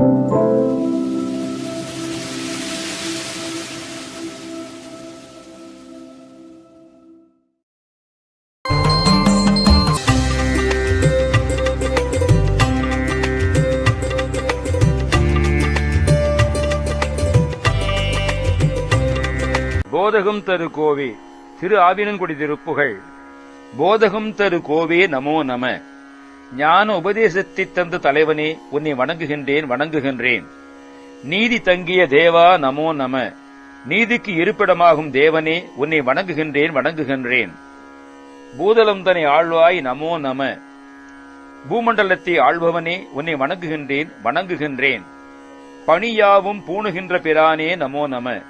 போதகம் தரு கோவே. திரு ஆவினன்குடி திருப்புகள் போதகம் தரு கோவே நமோ நம. ஞான உபதேசத்தை தந்த தலைவனே உன்னை வணங்குகின்றேன் வணங்குகின்றேன். நீதி தங்கிய தேவா நமோ நம. நீதிக்கு இருப்பிடமாகும் தேவனே உன்னை வணங்குகின்றேன் வணங்குகின்றேன். பூதலம் தனை ஆழ்வாய் நமோ நம. பூமண்டலத்தை ஆள்பவனே உன்னை வணங்குகின்றேன் வணங்குகின்றேன். பணியாவும் பூணுகின்ற பிரானே நமோ நம.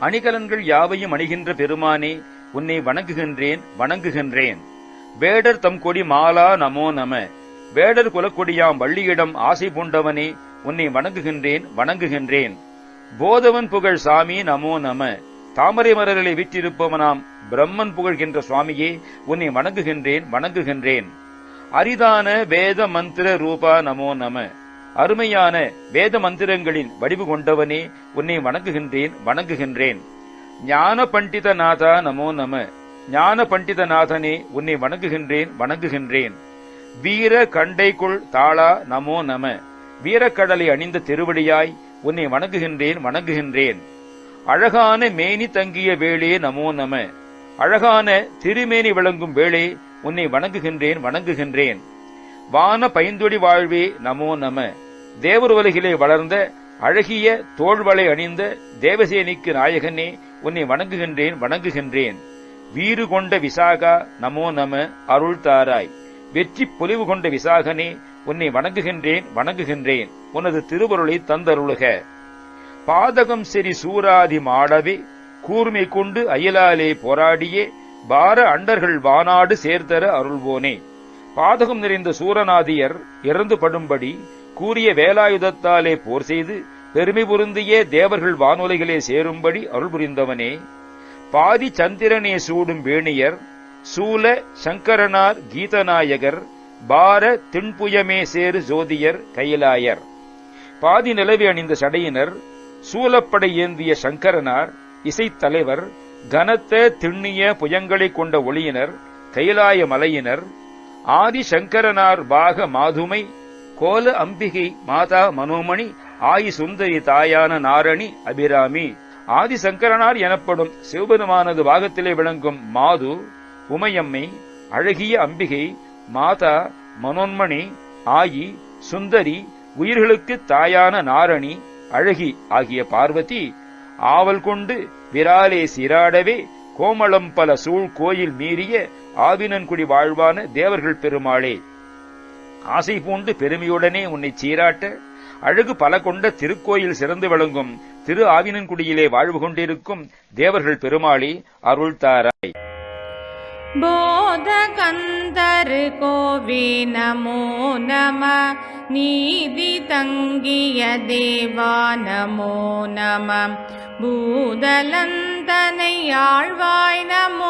அணிகலன்கள் யாவையும் அணிகின்ற பெருமானே உன்னை வணங்குகின்றேன் வணங்குகின்றேன். வேடர் தம் கொடி மாலா நமோ நம. வேடர் குலக்கொடியாம் வள்ளியிடம் ஆசை பூண்டவனே உன்னை வணங்குகின்றேன் வணங்குகின்றேன். போதவன் புகழ் சாமி நமோ நம. தாமரை மலர்களை விற்றிருப்பவனாம் பிரம்மன் புகழ்கின்ற சுவாமியே உன்னை வணங்குகின்றேன் வணங்குகின்றேன். அரிதான வேத மந்திர ரூபா நமோ நம. அருமையான வேத மந்திரங்களின் வடிவு கொண்டவனே உன்னை வணங்குகின்றேன் வணங்குகின்றேன். ஞான பண்டிதநாதா நமோ நம. ஞான பண்டிதநாதனே உன்னை வணங்குகின்றேன் வணங்குகின்றேன். வீர கண்டைக்குள் தாளா நமோ நம. வீரக்கடலை அணிந்த திருவடியாய் உன்னை வணங்குகின்றேன் வணங்குகின்றேன். அழகான மேனி தங்கிய வேளே நமோ நம. அழகான திருமேனி விளங்கும் வேளே உன்னை வணங்குகின்றேன் வணங்குகின்றேன். வான பைந்தொடி வாழ்வே நமோ நம. தேவர் உலகிலே வளர்ந்த அழகிய தோள்வளை அணிந்த தேவசேனிக்கு நாயகனே உன்னை வணங்குகின்றேன் வணங்குகின்றேன். வீறு கொண்ட விசாகா நமோ நம அருள் தாராய். வெற்றி பொலிவு கொண்ட விசாகனே உன்னை வணங்குகின்றேன் வணங்குகின்றேன். உனது திருவருளை தந்தருளுக. பாதகம் செறி சூராதி மாடவே கூர்மை கொண்டு அயலாலே போராடியே பார அண்டர்கள் வானாடு சேர்த்தர அருள்வோனே. பாதகம் நிறைந்த சூரநாதியர் இறந்து படும்படி கூறிய வேலாயுதத்தாலே போர் செய்து பெருமை பொருந்திய தேவர்கள் வானொலிகளே சேரும்படி அருள் புரிந்தவனே. பாதி சந்திரனே சூடும் வேணியர் சூல சங்கரனார் கீதநாயகர் பார தின்புயமே சேரு ஜோதியர் கைலாயர் பாதி நிலவி அணிந்த சடையினர் சூலப்படை ஏந்திய சங்கரனார் இசைத்தலைவர் கனத்த திண்ணிய புயங்களைக் கொண்ட ஒளியினர் கைலாய மலையினர் ஆதி சங்கரனார் பாக மாதுமை கோல அம்பிகை மாதா மனோமணி ஆயி சுந்தரி தாயான நாரணி அபிராமி. ஆதி சங்கரனார் எனப்படும் சிவபெருமானது பாகத்திலே விளங்கும் மாது உமையம்மை அழகிய அம்பிகை மாதா மனோன்மணி ஆயி சுந்தரி உயிர்களுக்கு தாயான நாரணி அழகி ஆகிய பார்வதி ஆவல் கொண்டு விராலே சிராடவே கோமளம் பல சூழ் கோயில் மீறிய ஆவினன்குடி வாழ்வான தேவர்கள் பெருமாளே. ஆசை பூண்டு பெருமையுடனே உன்னை சீராட்ட அழகு பல கொண்ட திருக்கோயில் சிறந்து விளங்கும். திரு ஆவினன்குடியிலே வாழ்வு கொண்டிருக்கும் தேவர்கள் பெருமாளி அருள்தாராய் போதகந்தரு கோவே நமோ நம நீதி தங்கிய தேவா நமோ நம. பூதலந்தனை ஆழ்வாய் நமோ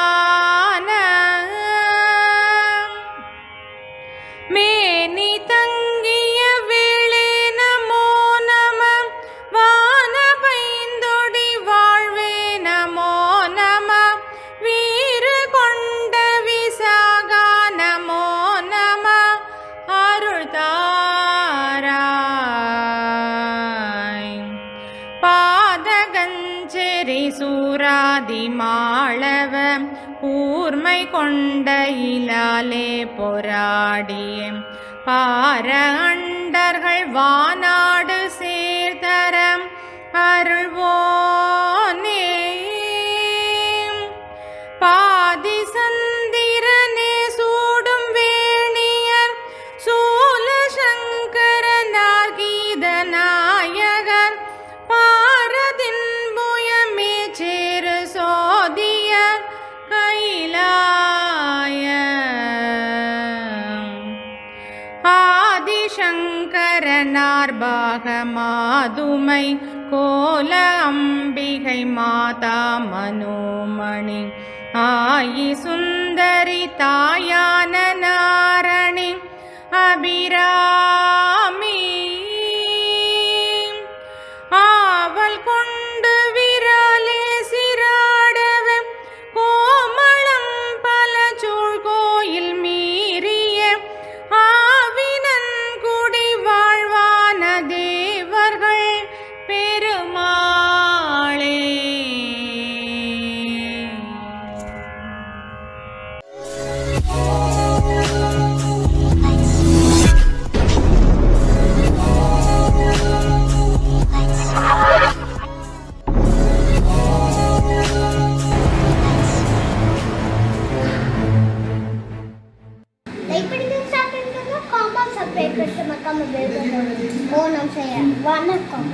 பாதகஞ்செரி மாளவ கூர்மை கொண்ட இலாலே பொராடிய. பார அண்டர்கள் வானா சார்பாக மாதுமை கோல அம்பிகை மாதா மனோமணி. ஆயி சுந்தரி தாயான நாரணி. அபிரா சப்ஸ்கிரைப் பண்ணி மறக்காம பெல் பட்டன் ஓ நம்ம செய்ய வணக்கம்.